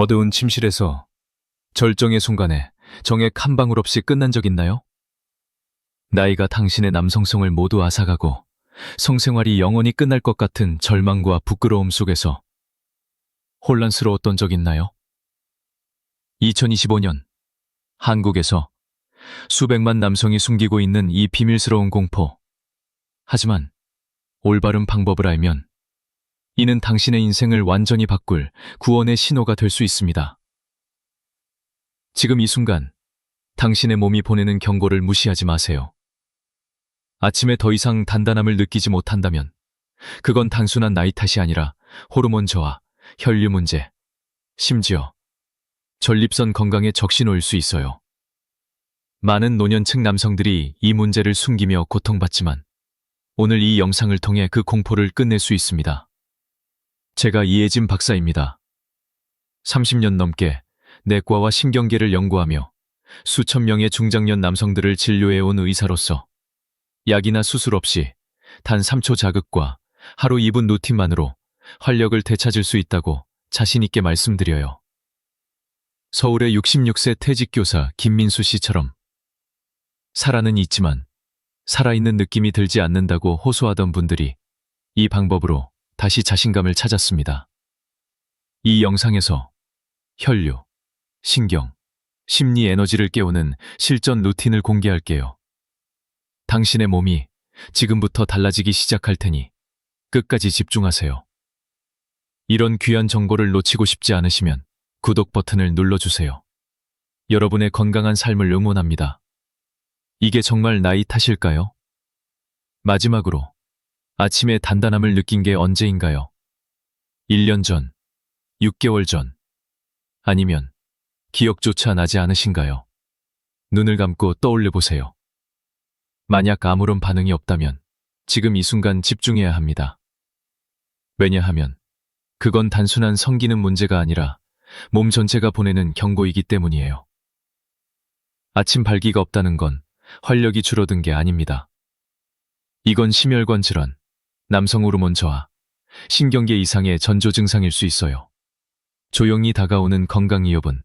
어두운 침실에서 절정의 순간에 정액 한 방울 없이 끝난 적 있나요? 나이가 당신의 남성성을 모두 앗아가고 성생활이 영원히 끝날 것 같은 절망과 부끄러움 속에서 혼란스러웠던 적 있나요? 2025년 한국에서 수백만 남성이 숨기고 있는 이 비밀스러운 공포. 하지만 올바른 방법을 알면 이는 당신의 인생을 완전히 바꿀 구원의 신호가 될 수 있습니다. 지금 이 순간 당신의 몸이 보내는 경고를 무시하지 마세요. 아침에 더 이상 단단함을 느끼지 못한다면 그건 단순한 나이 탓이 아니라 호르몬 저하, 혈류 문제, 심지어 전립선 건강에 적신호일 수 있어요. 많은 노년층 남성들이 이 문제를 숨기며 고통받지만 오늘 이 영상을 통해 그 공포를 끝낼 수 있습니다. 제가 이혜진 박사입니다. 30년 넘게 내과와 신경계를 연구하며 수천 명의 중장년 남성들을 진료해온 의사로서 약이나 수술 없이 단 3초 자극과 하루 2분 루틴만으로 활력을 되찾을 수 있다고 자신있게 말씀드려요. 서울의 66세 퇴직교사 김민수 씨처럼 살아는 있지만 살아있는 느낌이 들지 않는다고 호소하던 분들이 이 방법으로 다시 자신감을 찾았습니다. 이 영상에서 혈류, 신경, 심리 에너지를 깨우는 실전 루틴을 공개할게요. 당신의 몸이 지금부터 달라지기 시작할 테니 끝까지 집중하세요. 이런 귀한 정보를 놓치고 싶지 않으시면 구독 버튼을 눌러주세요. 여러분의 건강한 삶을 응원합니다. 이게 정말 나이 탓일까요? 마지막으로 아침에 단단함을 느낀 게 언제인가요? 1년 전, 6개월 전, 아니면 기억조차 나지 않으신가요? 눈을 감고 떠올려 보세요. 만약 아무런 반응이 없다면 지금 이 순간 집중해야 합니다. 왜냐하면 그건 단순한 성기는 문제가 아니라 몸 전체가 보내는 경고이기 때문이에요. 아침 발기가 없다는 건 활력이 줄어든 게 아닙니다. 이건 심혈관 질환, 남성 호르몬 저하, 신경계 이상의 전조 증상일 수 있어요. 조용히 다가오는 건강 위협은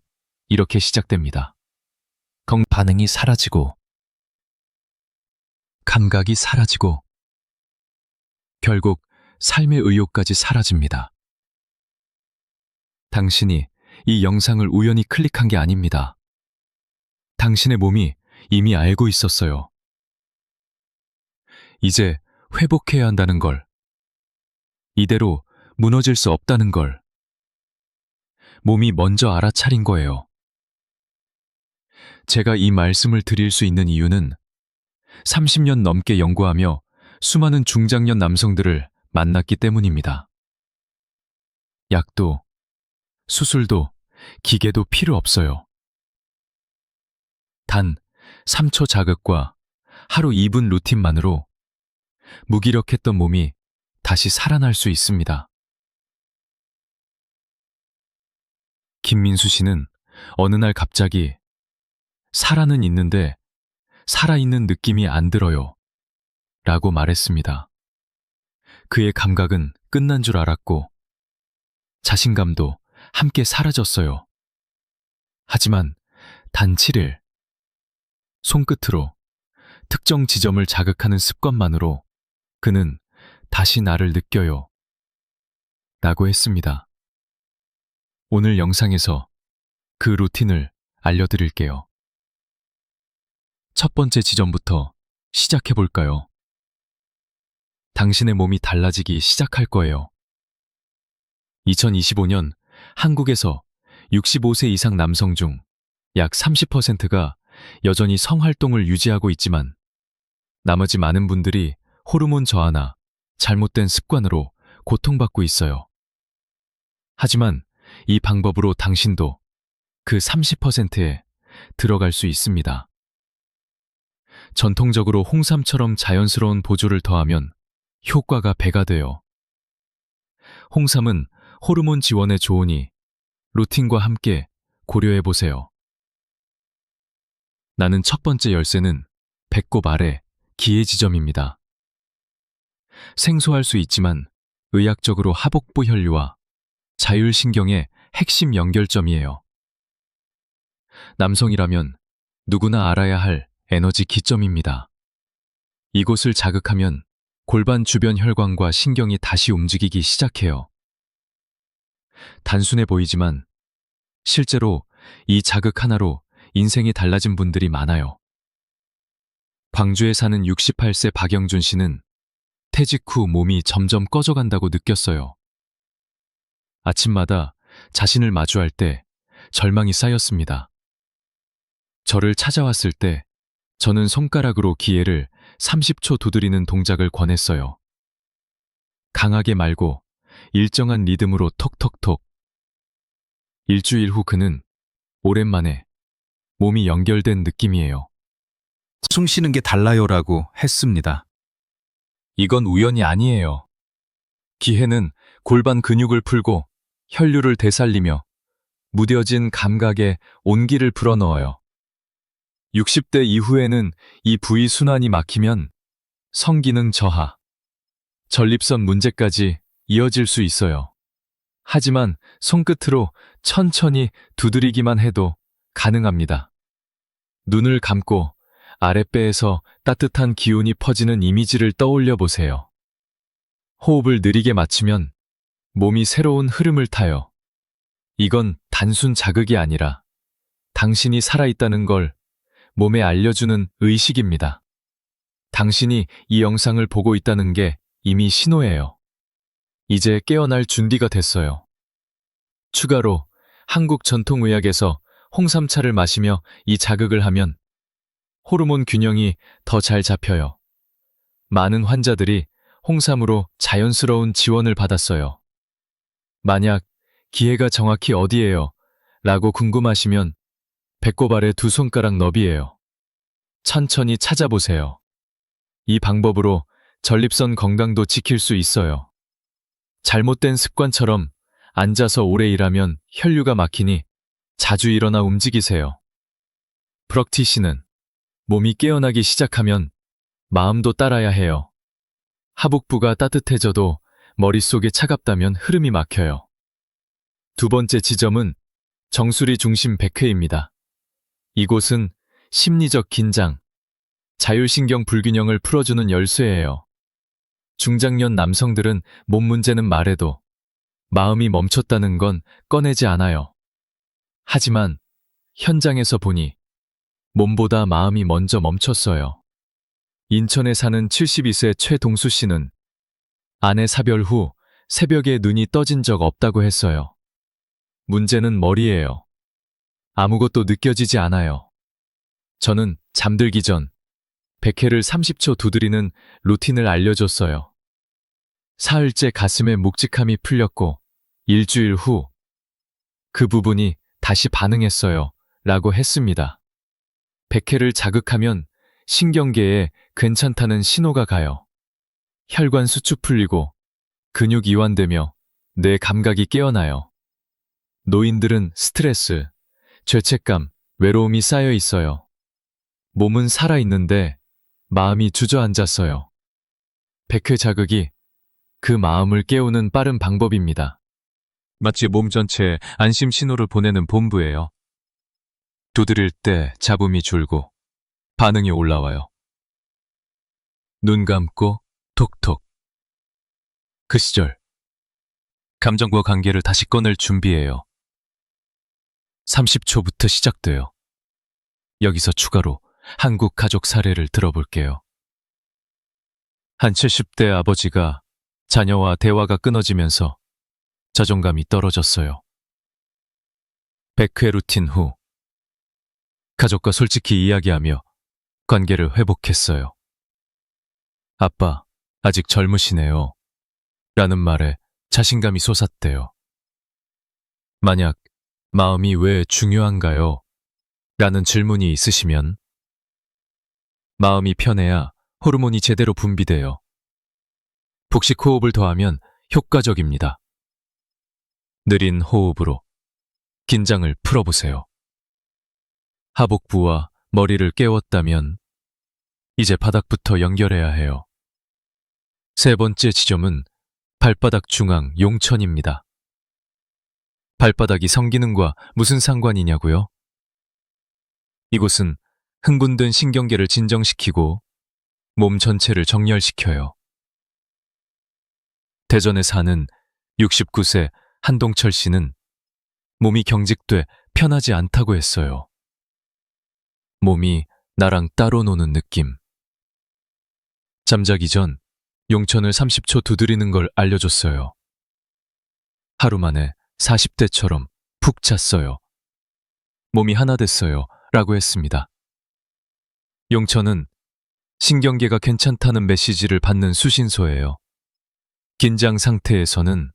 이렇게 시작됩니다. 건 반응이 사라지고, 감각이 사라지고, 결국 삶의 의욕까지 사라집니다. 당신이 이 영상을 우연히 클릭한 게 아닙니다. 당신의 몸이 이미 알고 있었어요. 이제 회복해야 한다는 걸. 이대로 무너질 수 없다는 걸. 몸이 먼저 알아차린 거예요. 제가 이 말씀을 드릴 수 있는 이유는 30년 넘게 연구하며 수많은 중장년 남성들을 만났기 때문입니다. 약도, 수술도, 기계도 필요 없어요. 단 3초 자극과 하루 2분 루틴만으로 무기력했던 몸이 다시 살아날 수 있습니다. 김민수 씨는 어느 날 갑자기 살아는 있는데 살아있는 느낌이 안 들어요. 라고 말했습니다. 그의 감각은 끝난 줄 알았고 자신감도 함께 사라졌어요. 하지만 단 7일 손끝으로 특정 지점을 자극하는 습관만으로 그는 다시 나를 느껴요. 라고 했습니다. 오늘 영상에서 그 루틴을 알려드릴게요. 첫 번째 지점부터 시작해 볼까요? 당신의 몸이 달라지기 시작할 거예요. 2025년 한국에서 65세 이상 남성 중 약 30%가 여전히 성활동을 유지하고 있지만 나머지 많은 분들이 호르몬 저하나 잘못된 습관으로 고통받고 있어요. 하지만 이 방법으로 당신도 그 30%에 들어갈 수 있습니다. 전통적으로 홍삼처럼 자연스러운 보조를 더하면 효과가 배가 돼요. 홍삼은 호르몬 지원에 좋으니 루틴과 함께 고려해 보세요. 나는 첫 번째 열쇠는 배꼽 아래 기의 지점입니다. 생소할 수 있지만 의학적으로 하복부 혈류와 자율신경의 핵심 연결점이에요. 남성이라면 누구나 알아야 할 에너지 기점입니다. 이곳을 자극하면 골반 주변 혈관과 신경이 다시 움직이기 시작해요. 단순해 보이지만 실제로 이 자극 하나로 인생이 달라진 분들이 많아요. 광주에 사는 68세 박영준 씨는 퇴직 후 몸이 점점 꺼져간다고 느꼈어요. 아침마다 자신을 마주할 때 절망이 쌓였습니다. 저를 찾아왔을 때 저는 손가락으로 기회를 30초 두드리는 동작을 권했어요. 강하게 말고 일정한 리듬으로 톡톡톡. 일주일 후 그는 오랜만에 몸이 연결된 느낌이에요. 숨 쉬는 게 달라요라고 했습니다. 이건 우연이 아니에요. 기회는 골반 근육을 풀고 혈류를 되살리며 무뎌진 감각에 온기를 불어넣어요. 60대 이후에는 이 부위 순환이 막히면 성기능 저하, 전립선 문제까지 이어질 수 있어요. 하지만 손끝으로 천천히 두드리기만 해도 가능합니다. 눈을 감고 아랫배에서 따뜻한 기운이 퍼지는 이미지를 떠올려 보세요. 호흡을 느리게 맞추면 몸이 새로운 흐름을 타요. 이건 단순 자극이 아니라 당신이 살아있다는 걸 몸에 알려주는 의식입니다. 당신이 이 영상을 보고 있다는 게 이미 신호예요. 이제 깨어날 준비가 됐어요. 추가로 한국 전통의학에서 홍삼차를 마시며 이 자극을 하면 호르몬 균형이 더 잘 잡혀요. 많은 환자들이 홍삼으로 자연스러운 지원을 받았어요. 만약 기회가 정확히 어디예요? 라고 궁금하시면 배꼽 아래 두 손가락 너비예요. 천천히 찾아보세요. 이 방법으로 전립선 건강도 지킬 수 있어요. 잘못된 습관처럼 앉아서 오래 일하면 혈류가 막히니 자주 일어나 움직이세요. 프럭티시는 몸이 깨어나기 시작하면 마음도 따라야 해요. 하복부가 따뜻해져도 머릿속이 차갑다면 흐름이 막혀요. 두 번째 지점은 정수리 중심 백회입니다. 이곳은 심리적 긴장, 자율신경 불균형을 풀어주는 열쇠예요. 중장년 남성들은 몸 문제는 말해도 마음이 멈췄다는 건 꺼내지 않아요. 하지만 현장에서 보니 몸보다 마음이 먼저 멈췄어요. 인천에 사는 72세 최동수 씨는 아내 사별 후 새벽에 눈이 떠진 적 없다고 했어요. 문제는 머리예요. 아무것도 느껴지지 않아요. 저는 잠들기 전 100회를 30초 두드리는 루틴을 알려줬어요. 사흘째 가슴에 묵직함이 풀렸고 일주일 후 그 부분이 다시 반응했어요. 라고 했습니다. 100회를 자극하면 신경계에 괜찮다는 신호가 가요. 혈관 수축 풀리고 근육 이완되며 뇌 감각이 깨어나요. 노인들은 스트레스, 죄책감, 외로움이 쌓여 있어요. 몸은 살아있는데 마음이 주저앉았어요. 백회 자극이 그 마음을 깨우는 빠른 방법입니다. 마치 몸 전체에 안심 신호를 보내는 본부예요. 두드릴 때 잡음이 줄고 반응이 올라와요. 눈 감고 톡톡. 그 시절 감정과 관계를 다시 꺼낼 준비해요. 30초부터 시작돼요. 여기서 추가로 한국 가족 사례를 들어볼게요. 한 70대 아버지가 자녀와 대화가 끊어지면서 자존감이 떨어졌어요. 100회 루틴 후 가족과 솔직히 이야기하며 관계를 회복했어요. 아빠, 아직 젊으시네요. 라는 말에 자신감이 솟았대요. 만약 마음이 왜 중요한가요? 라는 질문이 있으시면 마음이 편해야 호르몬이 제대로 분비돼요. 복식 호흡을 더하면 효과적입니다. 느린 호흡으로 긴장을 풀어보세요. 하복부와 머리를 깨웠다면 이제 바닥부터 연결해야 해요. 세 번째 지점은 발바닥 중앙 용천입니다. 발바닥이 성기능과 무슨 상관이냐고요? 이곳은 흥분된 신경계를 진정시키고 몸 전체를 정렬시켜요. 대전에 사는 69세 한동철 씨는 몸이 경직돼 편하지 않다고 했어요. 몸이 나랑 따로 노는 느낌. 잠자기 전 용천을 30초 두드리는 걸 알려줬어요. 하루 만에 40대처럼 푹 잤어요. 몸이 하나 됐어요. 라고 했습니다. 용천은 신경계가 괜찮다는 메시지를 받는 수신소예요. 긴장 상태에서는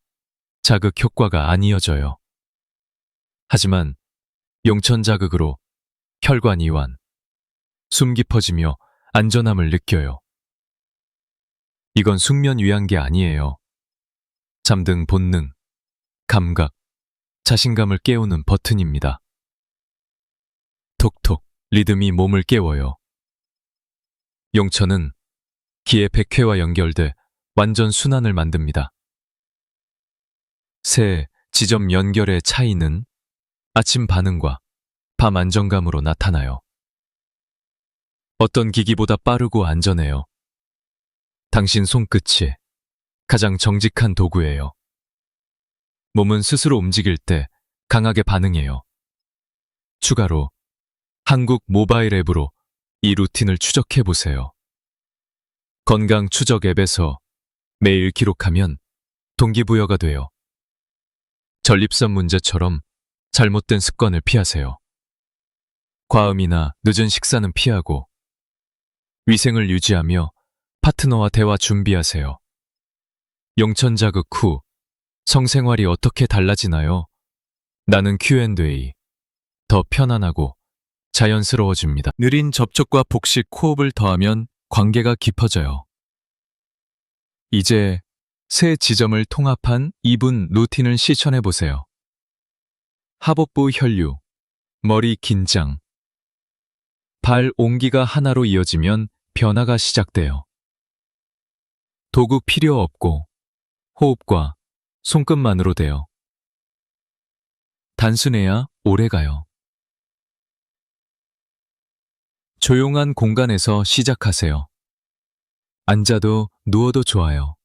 자극 효과가 안 이어져요. 하지만 용천 자극으로 혈관 이완, 숨 깊어지며 안전함을 느껴요. 이건 숙면 위한 게 아니에요. 잠든 본능, 감각, 자신감을 깨우는 버튼입니다. 톡톡 리듬이 몸을 깨워요. 용천은 기의 백회와 연결돼 완전 순환을 만듭니다. 새 지점 연결의 차이는 아침 반응과 밤 안정감으로 나타나요. 어떤 기기보다 빠르고 안전해요. 당신 손끝이 가장 정직한 도구예요. 몸은 스스로 움직일 때 강하게 반응해요. 추가로 한국 모바일 앱으로 이 루틴을 추적해 보세요. 건강 추적 앱에서 매일 기록하면 동기부여가 돼요. 전립선 문제처럼 잘못된 습관을 피하세요. 과음이나 늦은 식사는 피하고 위생을 유지하며 파트너와 대화 준비하세요. 용천 자극 후 성생활이 어떻게 달라지나요? 나는 Q&A. 더 편안하고 자연스러워집니다. 느린 접촉과 복식 호흡을 더하면 관계가 깊어져요. 이제 세 지점을 통합한 2분 루틴을 실천해 보세요. 하복부 혈류, 머리 긴장, 발 옹기가 하나로 이어지면 변화가 시작돼요. 도구 필요 없고 호흡과 손끝만으로 돼요. 단순해야 오래 가요. 조용한 공간에서 시작하세요. 앉아도 누워도 좋아요.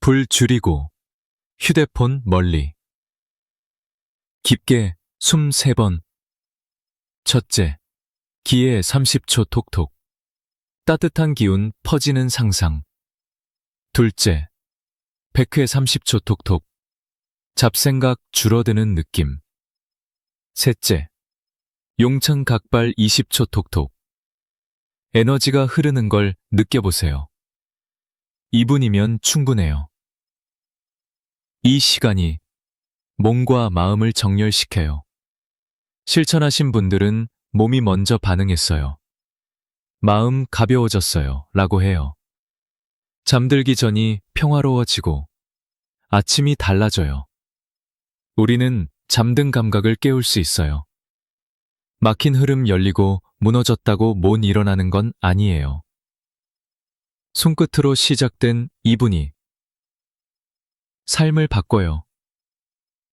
불 줄이고 휴대폰 멀리. 깊게 숨 세 번. 첫째, 기에 30초 톡톡. 따뜻한 기운 퍼지는 상상. 둘째, 100회 30초 톡톡. 잡생각 줄어드는 느낌. 셋째, 용천 각발 20초 톡톡. 에너지가 흐르는 걸 느껴보세요. 2분이면 충분해요. 이 시간이 몸과 마음을 정렬시켜요. 실천하신 분들은 몸이 먼저 반응했어요. 마음 가벼워졌어요. 라고 해요. 잠들기 전이 평화로워지고 아침이 달라져요. 우리는 잠든 감각을 깨울 수 있어요. 막힌 흐름 열리고 무너졌다고 못 일어나는 건 아니에요. 손끝으로 시작된 2분이 삶을 바꿔요.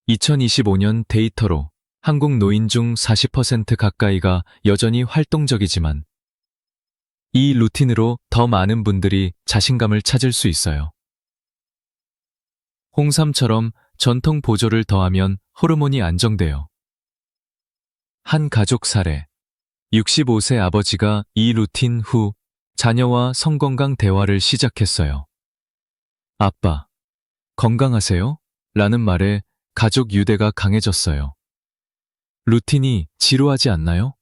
2025년 데이터로 한국 노인 중 40% 가까이가 여전히 활동적이지만 이 루틴으로 더 많은 분들이 자신감을 찾을 수 있어요. 홍삼처럼 전통 보조를 더하면 호르몬이 안정돼요. 한 가족 사례. 65세 아버지가 이 루틴 후 자녀와 성건강 대화를 시작했어요. 아빠, 건강하세요? 라는 말에 가족 유대가 강해졌어요. 루틴이 지루하지 않나요?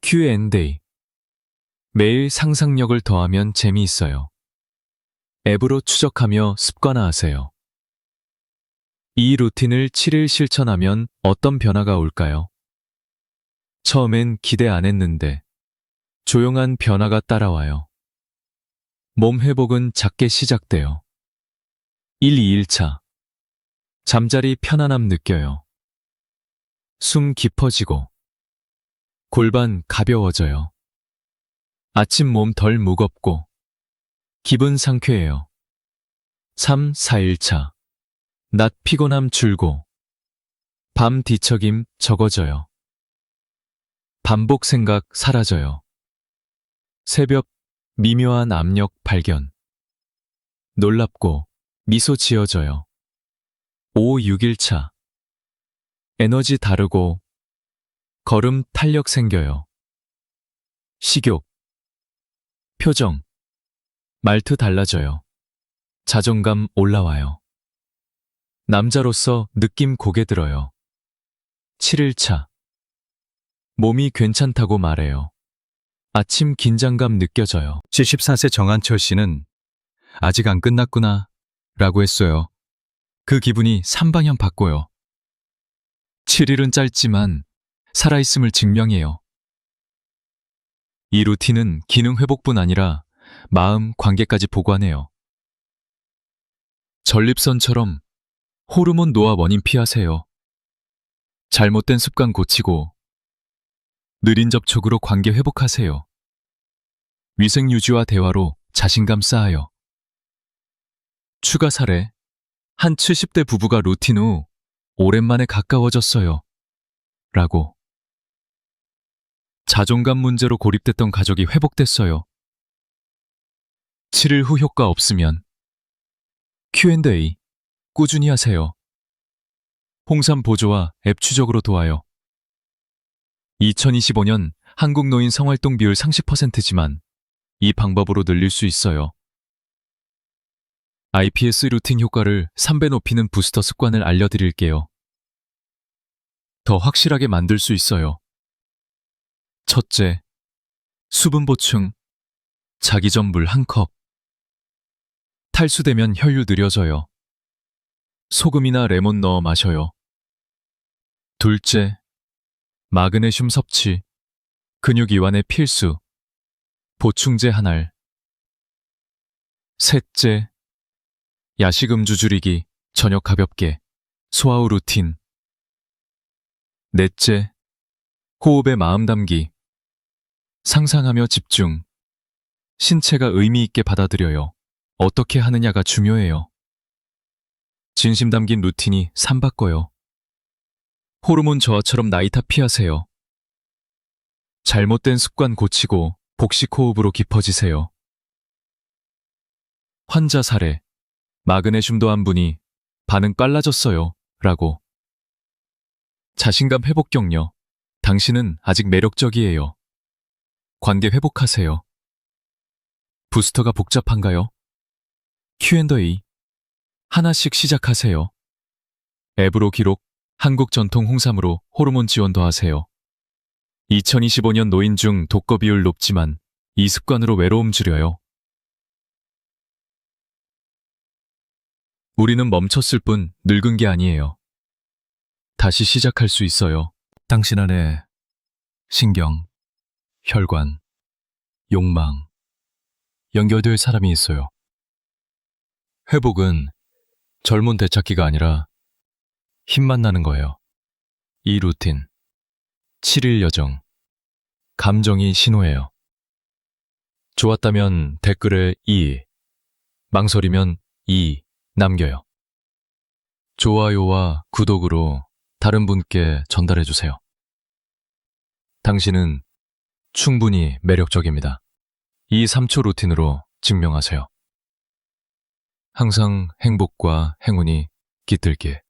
Q&A. 매일 상상력을 더하면 재미있어요. 앱으로 추적하며 습관화하세요. 이 루틴을 7일 실천하면 어떤 변화가 올까요? 처음엔 기대 안 했는데 조용한 변화가 따라와요. 몸 회복은 작게 시작돼요. 1, 2일차. 잠자리 편안함 느껴요. 숨 깊어지고 골반 가벼워져요. 아침 몸 덜 무겁고 기분 상쾌해요. 3, 4일차. 낮 피곤함 줄고 밤 뒤척임 적어져요. 반복 생각 사라져요. 새벽 미묘한 압력 발견. 놀랍고 미소 지어져요. 5, 6일차. 에너지 다르고 걸음 탄력 생겨요. 식욕. 표정. 말투 달라져요. 자존감 올라와요. 남자로서 느낌 고개 들어요. 7일차. 몸이 괜찮다고 말해요. 아침 긴장감 느껴져요. 74세 정한철 씨는 아직 안 끝났구나 라고 했어요. 그 기분이 3방향 바꿔요. 7일은 짧지만 살아있음을 증명해요. 이 루틴은 기능 회복뿐 아니라 마음 관계까지 보관해요. 전립선처럼 호르몬 노화 원인 피하세요. 잘못된 습관 고치고 느린 접촉으로 관계 회복하세요. 위생 유지와 대화로 자신감 쌓아요. 추가 사례. 한 70대 부부가 루틴 후 오랜만에 가까워졌어요. 라고. 자존감 문제로 고립됐던 가족이 회복됐어요. 7일 후 효과 없으면 Q&A 꾸준히 하세요. 홍삼 보조와 앱 추적으로 도와요. 2025년 한국 노인 성활동 비율 30%지만 이 방법으로 늘릴 수 있어요. IPS 루틴 효과를 3배 높이는 부스터 습관을 알려드릴게요. 더 확실하게 만들 수 있어요. 첫째, 수분 보충. 자기 전 물 한 컵. 탈수되면 혈류 느려져요. 소금이나 레몬 넣어 마셔요. 둘째, 마그네슘 섭취. 근육 이완에 필수. 보충제 한 알. 셋째, 야식 음주 줄이기, 저녁 가볍게, 소화 후 루틴. 넷째, 호흡에 마음 담기. 상상하며 집중. 신체가 의미 있게 받아들여요. 어떻게 하느냐가 중요해요. 진심 담긴 루틴이 삼바꿔요. 호르몬 저하처럼 나이 탓 피하세요. 잘못된 습관 고치고 복식 호흡으로 깊어지세요. 환자 사례. 마그네슘도 한 분이 반응 빨라졌어요. 라고. 자신감 회복 격려. 당신은 아직 매력적이에요. 관계 회복하세요. 부스터가 복잡한가요? Q&A. 하나씩 시작하세요. 앱으로 기록, 한국 전통 홍삼으로 호르몬 지원 더하세요. 2025년 노인 중 독거 비율 높지만 이 습관으로 외로움 줄여요. 우리는 멈췄을 뿐 늙은 게 아니에요. 다시 시작할 수 있어요. 당신 안에 신경, 혈관, 욕망, 연결될 사람이 있어요. 회복은 젊은 되찾기가 아니라 힘만 나는 거예요. 이 루틴, 7일 여정, 감정이 신호예요. 좋았다면 댓글에 2, 망설이면 2 남겨요. 좋아요와 구독으로 다른 분께 전달해 주세요. 당신은 충분히 매력적입니다. 이 3초 루틴으로 증명하세요. 항상 행복과 행운이 깃들길.